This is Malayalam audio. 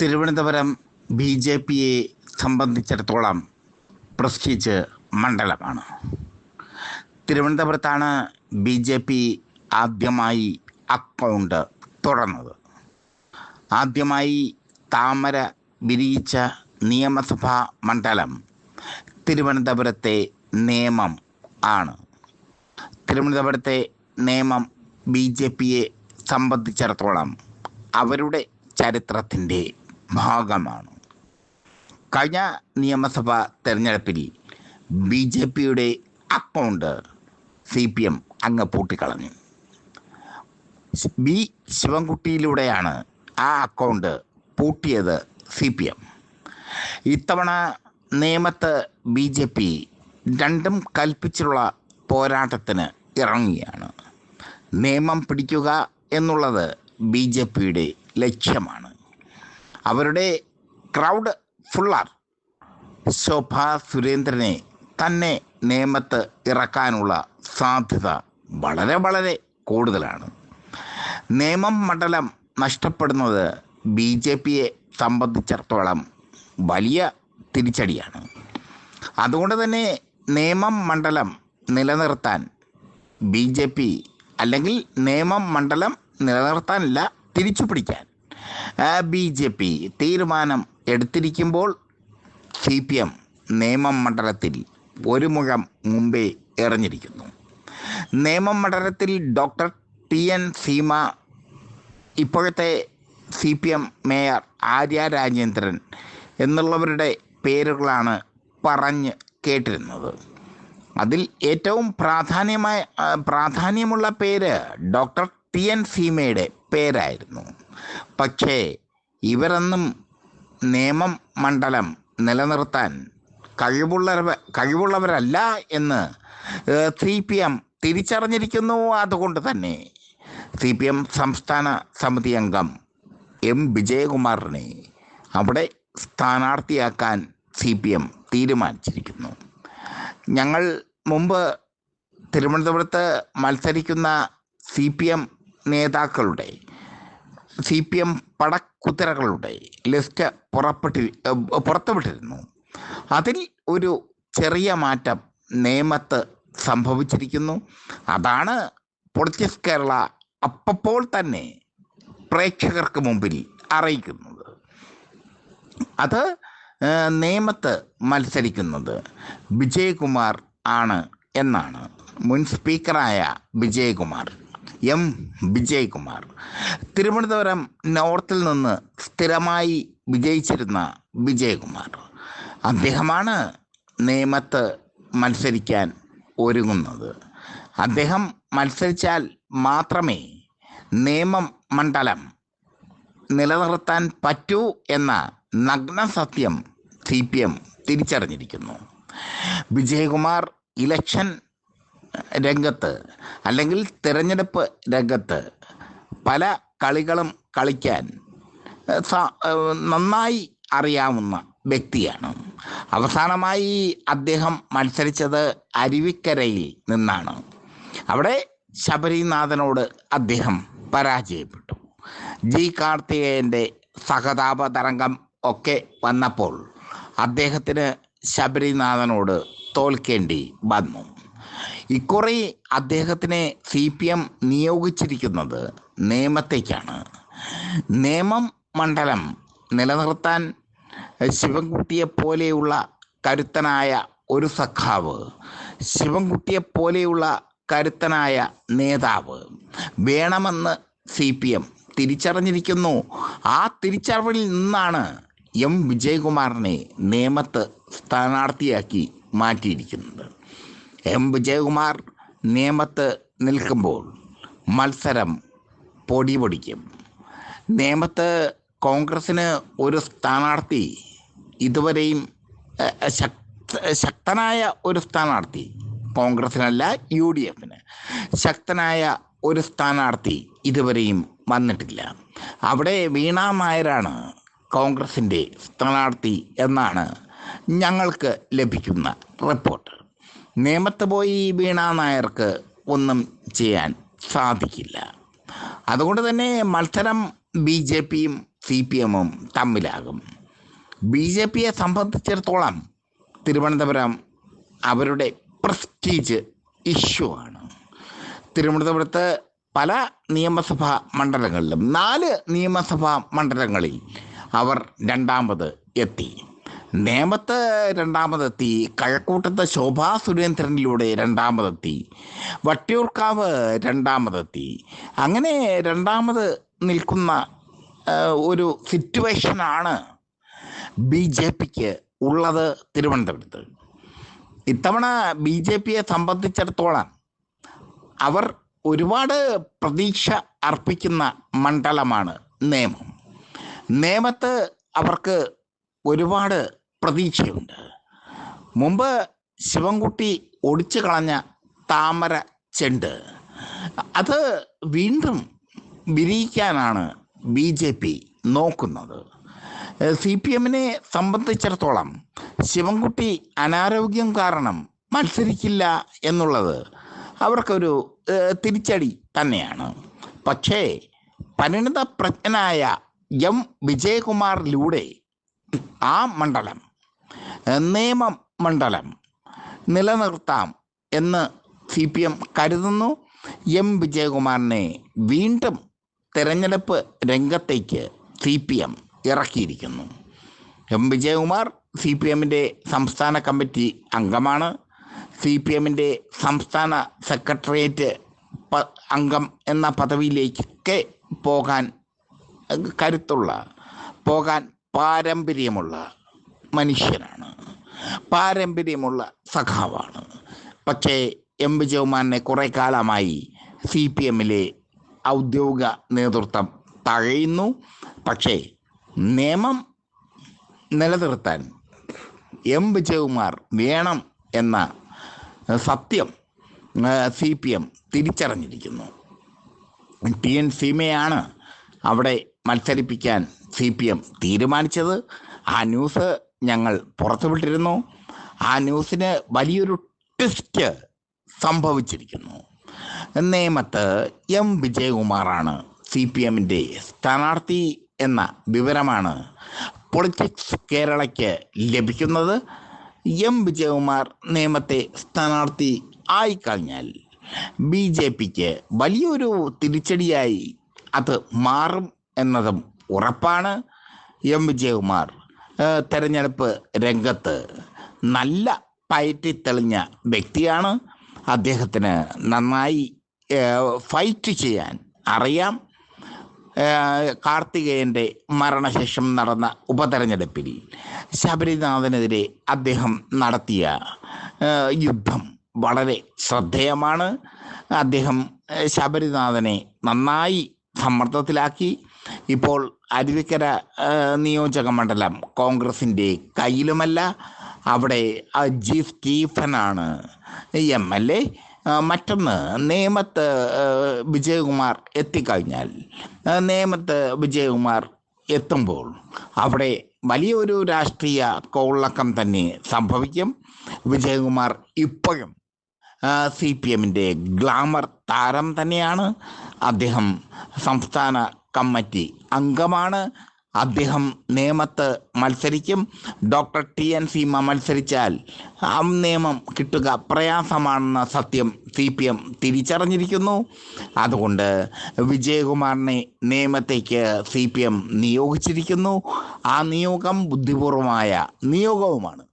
തിരുവനന്തപുരം ബി ജെ പിയെ സംബന്ധിച്ചിടത്തോളം പ്രസ്റ്റീജ് മണ്ഡലമാണ്. തിരുവനന്തപുരത്താണ് ബി ജെ പി ആദ്യമായി അക്കൗണ്ട് തുറന്നത്. ആദ്യമായി താമര വിരിയിച്ച നിയമസഭാ മണ്ഡലം തിരുവനന്തപുരത്തെ നിയമം ആണ്. തിരുവനന്തപുരത്തെ നിയമം ബി ജെ പിയെ സംബന്ധിച്ചിടത്തോളം അവരുടെ ചരിത്രത്തിന്റെ ഭാഗമാണ്. കഴിഞ്ഞ നിയമസഭാ തെരഞ്ഞെടുപ്പിൽ ബി ജെ പിയുടെ അക്കൗണ്ട് സി പി എം അങ്ങ് പൂട്ടിക്കളഞ്ഞു. ബി ശിവൻകുട്ടിയിലൂടെയാണ് ആ അക്കൗണ്ട് പൂട്ടിയത് സി പി എം. ഇത്തവണ നിയമത്ത് ബി ജെ പി രണ്ടും കൽപ്പിച്ചുള്ള പോരാട്ടത്തിന് ഇറങ്ങുകയാണ്. നിയമം പിടിക്കുക എന്നുള്ളത് ബി ജെ പിയുടെ ലക്ഷ്യമാണ്. അവരുടെ ക്രൗഡ് ഫുള്ളാർ ശോഭ സുരേന്ദ്രനെ തന്നെ നിയമത്ത് ഇറക്കാനുള്ള സാധ്യത വളരെ വളരെ കൂടുതലാണ്. നിയമം മണ്ഡലം നഷ്ടപ്പെടുന്നത് ബി ജെ പിയെ സംബന്ധിച്ചിടത്തോളം വലിയ തിരിച്ചടിയാണ്. അതുകൊണ്ട് തന്നെ നിയമം മണ്ഡലം നിലനിർത്താൻ ബി ജെ പി അല്ലെങ്കിൽ നിയമം മണ്ഡലം നിലനിർത്താനല്ല തിരിച്ചു പിടിക്കാൻ ബി ജെ പി തീരുമാനം എടുത്തിരിക്കുമ്പോൾ സി പി എം നിയമം മണ്ഡലത്തിൽ ഒരു മുഴം മുമ്പേ എറിഞ്ഞിരിക്കുന്നു. നിയമം മണ്ഡലത്തിൽ ഡോക്ടർ ടി എൻ സീമ ഇപ്പോഴത്തെ C P M mayor Arya Rajendran എന്നുള്ളവരുടെ പേരുകളാണ് പറഞ്ഞ് കേട്ടിരുന്നത്. അതിൽ ഏറ്റവും പ്രാധാന്യമായ പ്രാധാന്യമുള്ള പേര് ഡോക്ടർ ടി എൻ സീമയുടെ പേരായിരുന്നു. പക്ഷേ ഇവരെന്നും നിയമം മണ്ഡലം നിലനിർത്താൻ കഴിവുള്ള കഴിവുള്ളവരല്ല എന്ന് സി പി എം തിരിച്ചറിഞ്ഞിരിക്കുന്നു അതുകൊണ്ട് തന്നെ. സി പി എം സംസ്ഥാന സമിതി അംഗം എം വിജയകുമാറിനെ അവിടെ സ്ഥാനാർത്ഥിയാക്കാൻ സി പി എം തീരുമാനിച്ചിരിക്കുന്നു. ഞങ്ങൾ മുമ്പ് തിരുവനന്തപുരത്ത് മത്സരിക്കുന്ന സി പി എം നേതാക്കളുടെ സി പി എം പടക്കുതിരകളുടെ ലിസ്റ്റ് പുറപ്പെട്ടി പുറത്തുവിട്ടിരുന്നു. അതിൽ ഒരു ചെറിയ മാറ്റം നിയമത്ത് സംഭവിച്ചിരിക്കുന്നു. അതാണ് പൊളിറ്റിക്സ് കേരള അപ്പോൾ തന്നെ പ്രേക്ഷകർക്ക് മുമ്പിൽ അറിയിക്കുന്നത്. അത് നിയമത്ത് മത്സരിക്കുന്നത് വിജയകുമാർ ആണ് എന്നാണ്. മുൻ സ്പീക്കറായ വിജയകുമാർ. എം. വിജയകുമാർ. തിരുവനന്തപുരം നോർത്തിൽ നിന്ന് സ്ഥിരമായി വിജയിച്ചിരുന്ന വിജയകുമാർ. അദ്ദേഹമാണ് നിയമത്ത് മത്സരിക്കാൻ ഒരുങ്ങുന്നത്. അദ്ദേഹം മത്സരിച്ചാൽ മാത്രമേ നേമം മണ്ഡലം നിലനിർത്താൻ പറ്റൂ എന്ന നഗ്ന സത്യം സി പി എം തിരിച്ചറിഞ്ഞിരിക്കുന്നു. വിജയകുമാർ ഇലക്ഷൻ രംഗത്ത് അല്ലെങ്കിൽ തിരഞ്ഞെടുപ്പ് രംഗത്ത് പല കളികളും കളിക്കാൻ നന്നായി അറിയാവുന്ന വ്യക്തിയാണ്. അവസാനമായി അദ്ദേഹം മത്സരിച്ചത് അരുവിക്കരയിൽ നിന്നാണ്. അവിടെ ശബരിനാഥനോട് അദ്ദേഹം പരാജയപ്പെട്ടു. ജി കാർത്തികേയന്റെ സഹതാപ തരംഗം ഒക്കെ വന്നപ്പോൾ അദ്ദേഹത്തിന് ശബരിനാഥനോട് തോൽക്കേണ്ടി വന്നു. ഇക്കുറി അദ്ദേഹത്തിനെ സി പി എം നിയോഗിച്ചിരിക്കുന്നത് നിയമത്തേക്കാണ് നിയമം മണ്ഡലം നിലനിർത്താൻ ശിവൻകുട്ടിയെ പോലെയുള്ള കരുത്തനായ ഒരു സഖാവ് ശിവൻകുട്ടിയെ പോലെയുള്ള കരുത്തനായ നേതാവ് വേണമെന്ന് സി പി എം തിരിച്ചറിഞ്ഞിരിക്കുന്നു. ആ തിരിച്ചറിവിൽ നിന്നാണ് എം വിജയകുമാറിനെ നിയമത്ത് സ്ഥാനാർത്ഥിയാക്കി മാറ്റിയിരിക്കുന്നത്. എം വിജയകുമാർ നിയമത്ത് നിൽക്കുമ്പോൾ മത്സരം പൊടി പൊടിക്കും. നിയമത്ത് കോൺഗ്രസ്സിന് ഒരു സ്ഥാനാർത്ഥി ഇതുവരെയും ശക്ത ശക്തനായ ഒരു സ്ഥാനാർത്ഥി കോൺഗ്രസ്സിനല്ല യു ഡി എഫിന് ശക്തനായ ഒരു സ്ഥാനാർത്ഥി ഇതുവരെയും വന്നിട്ടില്ല. അവിടെ വീണ നായരാണ് കോൺഗ്രസിന്റെ സ്ഥാനാർത്ഥി എന്നാണ് ഞങ്ങൾക്ക് ലഭിക്കുന്ന റിപ്പോർട്ട്. നേമത്ത് പോയി വീണ നായർക്ക് ഒന്നും ചെയ്യാൻ സാധിക്കില്ല. അതുകൊണ്ട് തന്നെ മത്സരം ബി ജെ പിയും സി പി എമ്മും തമ്മിലാകും. ബി ജെ പിയെ സംബന്ധിച്ചിടത്തോളം തിരുവനന്തപുരം അവരുടെ പ്രസ്റ്റീജ് ഇഷ്യൂ ആണ്. തിരുവനന്തപുരത്ത് പല നിയമസഭാ മണ്ഡലങ്ങളിലും നാല് നിയമസഭാ മണ്ഡലങ്ങളിൽ അവർ രണ്ടാമത് എത്തി. നേമത്ത് രണ്ടാമതെത്തി കഴക്കൂട്ടത്ത് ശോഭാ സുരേന്ദ്രനിലൂടെ രണ്ടാമതെത്തി വട്ടിയൂർക്കാവ് രണ്ടാമതെത്തി. അങ്ങനെ രണ്ടാമത് നിൽക്കുന്ന ഒരു സിറ്റുവേഷനാണ് ബി ജെ പിക്ക് ഉള്ളത് തിരുവനന്തപുരത്ത്. ഇത്തവണ ബി ജെ പിയെ സംബന്ധിച്ചിടത്തോളം അവർ ഒരുപാട് പ്രതീക്ഷ അർപ്പിക്കുന്ന മണ്ഡലമാണ് നേമം. നേമത്ത് അവർക്ക് ഒരുപാട് പ്രതീക്ഷയുണ്ട്. മുമ്പ് ശിവൻകുട്ടി ഒടിച്ചു കളഞ്ഞ താമര ചെണ്ട്. അത് വീണ്ടും വിരിയിക്കാനാണ് ബി ജെ പി നോക്കുന്നത്. സി പി എമ്മിനെ സംബന്ധിച്ചിടത്തോളം ശിവൻകുട്ടി അനാരോഗ്യം കാരണം മത്സരിക്കില്ല എന്നുള്ളത് അവർക്കൊരു തിരിച്ചടി തന്നെയാണ്. പക്ഷേ പരിണിത പ്രജ്ഞനായ എം. വിജയകുമാറിലൂടെ ആ മണ്ഡലം ഏഹ്, നേമം മണ്ഡലം നിലനിർത്താം എന്ന് സി പി എം കരുതുന്നു. എം വിജയകുമാറിനെ വീണ്ടും തെരഞ്ഞെടുപ്പ് രംഗത്തേക്ക് സി പി എം ഇറക്കിയിരിക്കുന്നു. എം വിജയകുമാർ സി പി എമ്മിന്റെ സംസ്ഥാന കമ്മിറ്റി അംഗമാണ്. സി പി എമ്മിന്റെ സംസ്ഥാന സെക്രട്ടേറിയറ്റ് അംഗം എന്ന പദവിയിലേക്കൊക്കെ പോകാൻ കരുത്തുള്ള പോകാൻ പാരമ്പര്യമുള്ള മനുഷ്യനാണ്. പാരമ്പര്യമുള്ള സഖാവാണ്. പക്ഷേ എം വിജയകുമാറിനെ കുറേ കാലമായി സി പി എമ്മിലെ ഔദ്യോഗിക നേതൃത്വം തഴയുന്നു. പക്ഷേ നിയമം നിലനിർത്താൻ എം വിജയകുമാർ വേണം എന്ന സത്യം സി പി എം തിരിച്ചറിഞ്ഞിരിക്കുന്നു. ടി എൻ സീമയാണ് അവിടെ മത്സരിപ്പിക്കാൻ സി പി എം തീരുമാനിച്ചത്. ആ ന്യൂസ് ഞങ്ങൾ പുറത്തുവിട്ടിരുന്നു. ആ ന്യൂസിന് വലിയൊരു ട്വിസ്റ്റ് സംഭവിച്ചിരിക്കുന്നു. നേമത്ത് എം വിജയകുമാറാണ് സി പി എമ്മിന്റെ സ്ഥാനാർത്ഥി എന്ന വിവരമാണ് പൊളിറ്റിക്സ് കേരളയ്ക്ക് ലഭിക്കുന്നത്. എം വിജയകുമാർ നിയമത്തെ സ്ഥാനാർത്ഥി ആയിക്കഴിഞ്ഞാൽ ബി ജെ പിക്ക് വലിയൊരു തിരിച്ചടിയായി അത് മാറും എന്നതും ഉറപ്പാണ്. എം വിജയകുമാർ തെരഞ്ഞെടുപ്പ് രംഗത്ത് നല്ല പയറ്റി തെളിഞ്ഞ വ്യക്തിയാണ്. അദ്ദേഹത്തിന് നന്നായി ഫൈറ്റ് ചെയ്യാൻ അറിയാം. കാർത്തികേയന്റെ മരണശേഷം നടന്ന ഉപതെരഞ്ഞെടുപ്പിൽ ശബരിനാഥനെതിരെ അദ്ദേഹം നടത്തിയ യുദ്ധം വളരെ ശ്രദ്ധേയമാണ്. അദ്ദേഹം ശബരിനാഥനെ നന്നായി സമ്മർദ്ദത്തിലാക്കി. ഇപ്പോൾ അരുവിക്കര നിയോജക മണ്ഡലം കോൺഗ്രസിന്റെ കയ്യിലുമല്ല. അവിടെ ജി സ്റ്റീഫനാണ് എം എൽ എ. മറ്റൊന്ന് നേമത്ത് വിജയകുമാർ എത്തിക്കഴിഞ്ഞാൽ നേമത്ത് വിജയകുമാർ എത്തുമ്പോൾ അവിടെ വലിയൊരു രാഷ്ട്രീയ കോളക്കം തന്നെ സംഭവിക്കും. വിജയകുമാർ ഇപ്പോഴും സി പി എമ്മിന്റെ ഗ്ലാമർ താരം തന്നെയാണ്. അദ്ദേഹം സംസ്ഥാന കമ്മിറ്റി അംഗമാണ്. അദ്ദേഹം നിയമത്ത് മത്സരിക്കും. ഡോക്ടർ ടി എൻ സീമ മത്സരിച്ചാൽ ആ നിയമം കിട്ടുക പ്രയാസമാണെന്ന സത്യം സി പി എം തിരിച്ചറിഞ്ഞിരിക്കുന്നു. അതുകൊണ്ട് വിജയകുമാറിനെ നിയമത്തേക്ക് സി പി എം നിയോഗിച്ചിരിക്കുന്നു. ആ നിയോഗം ബുദ്ധിപൂർവമായ നിയോഗവുമാണ്.